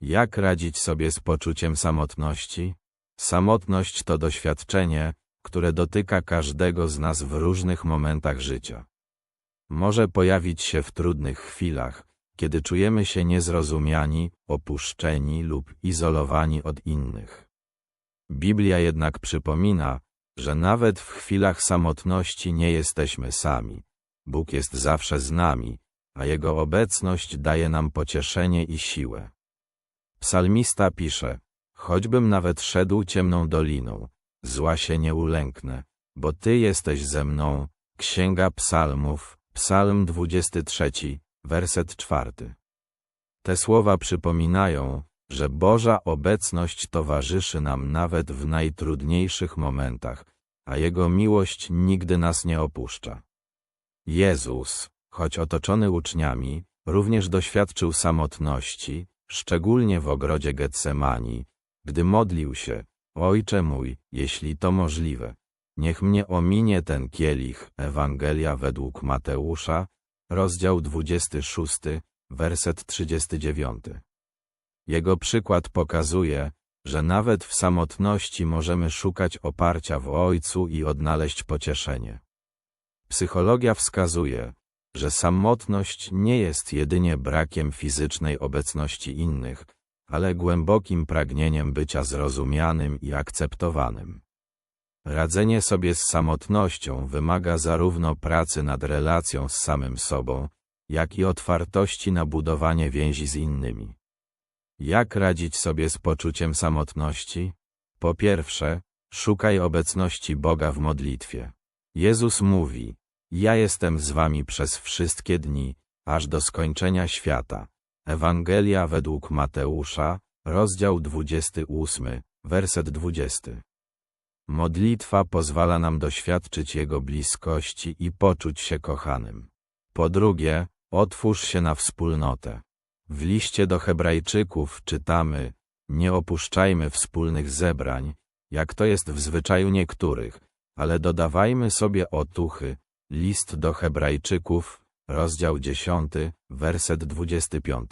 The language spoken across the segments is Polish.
Jak radzić sobie z poczuciem samotności? Samotność to doświadczenie, które dotyka każdego z nas w różnych momentach życia. Może pojawić się w trudnych chwilach, kiedy czujemy się niezrozumiani, opuszczeni lub izolowani od innych. Biblia jednak przypomina, że nawet w chwilach samotności nie jesteśmy sami. Bóg jest zawsze z nami, a Jego obecność daje nam pocieszenie i siłę. Psalmista pisze, choćbym nawet szedł ciemną doliną, zła się nie ulęknę, bo Ty jesteś ze mną. Księga Psalmów, Psalm 23, werset 4. Te słowa przypominają, że Boża obecność towarzyszy nam nawet w najtrudniejszych momentach, a Jego miłość nigdy nas nie opuszcza. Jezus, choć otoczony uczniami, również doświadczył samotności, szczególnie w ogrodzie Getsemani, gdy modlił się, Ojcze mój, jeśli to możliwe, niech mnie ominie ten kielich, Ewangelia według Mateusza, rozdział 26, werset 39. Jego przykład pokazuje, że nawet w samotności możemy szukać oparcia w Ojcu i odnaleźć pocieszenie. Psychologia wskazuje, że samotność nie jest jedynie brakiem fizycznej obecności innych, ale głębokim pragnieniem bycia zrozumianym i akceptowanym. Radzenie sobie z samotnością wymaga zarówno pracy nad relacją z samym sobą, jak i otwartości na budowanie więzi z innymi. Jak radzić sobie z poczuciem samotności? Po pierwsze, szukaj obecności Boga w modlitwie. Jezus mówi, ja jestem z wami przez wszystkie dni, aż do skończenia świata. Ewangelia według Mateusza, rozdział 28, werset 20. Modlitwa pozwala nam doświadczyć Jego bliskości i poczuć się kochanym. Po drugie, otwórz się na wspólnotę. W liście do Hebrajczyków czytamy: Nie opuszczajmy wspólnych zebrań, jak to jest w zwyczaju niektórych, ale dodawajmy sobie otuchy. List do Hebrajczyków, rozdział 10, werset 25.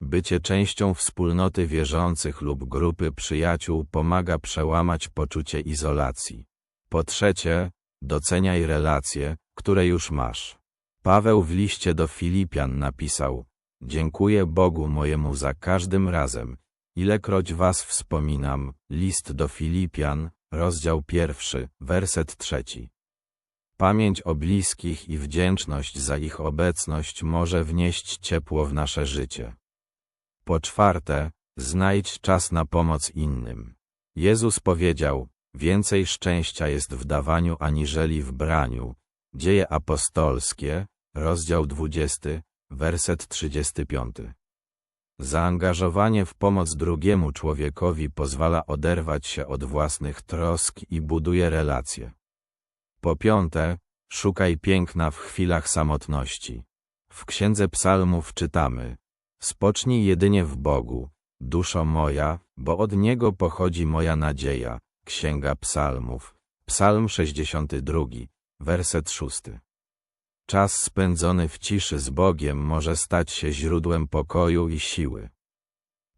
Bycie częścią wspólnoty wierzących lub grupy przyjaciół pomaga przełamać poczucie izolacji. Po trzecie, doceniaj relacje, które już masz. Paweł w liście do Filipian napisał: Dziękuję Bogu mojemu za każdym razem, ilekroć was wspominam. List do Filipian, rozdział pierwszy, werset trzeci. Pamięć o bliskich i wdzięczność za ich obecność może wnieść ciepło w nasze życie. Po czwarte, znajdź czas na pomoc innym. Jezus powiedział, więcej szczęścia jest w dawaniu aniżeli w braniu. Dzieje apostolskie, rozdział 20, werset 35. Zaangażowanie w pomoc drugiemu człowiekowi pozwala oderwać się od własnych trosk i buduje relacje. Po piąte, szukaj piękna w chwilach samotności. W Księdze Psalmów czytamy, Spocznij jedynie w Bogu, duszo moja, bo od Niego pochodzi moja nadzieja. Księga Psalmów, Psalm 62, werset 6. Czas spędzony w ciszy z Bogiem może stać się źródłem pokoju i siły.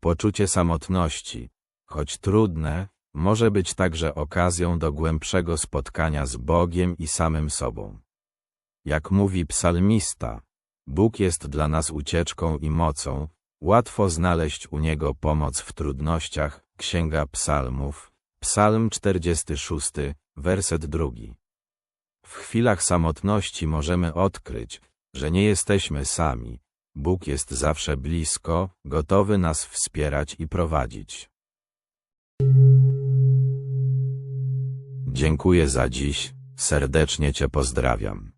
Poczucie samotności, choć trudne, może być także okazją do głębszego spotkania z Bogiem i samym sobą. Jak mówi psalmista, Bóg jest dla nas ucieczką i mocą, łatwo znaleźć u Niego pomoc w trudnościach. Księga Psalmów, Psalm 46, werset drugi. W chwilach samotności możemy odkryć, że nie jesteśmy sami. Bóg jest zawsze blisko, gotowy nas wspierać i prowadzić. Dziękuję za dziś, serdecznie Cię pozdrawiam.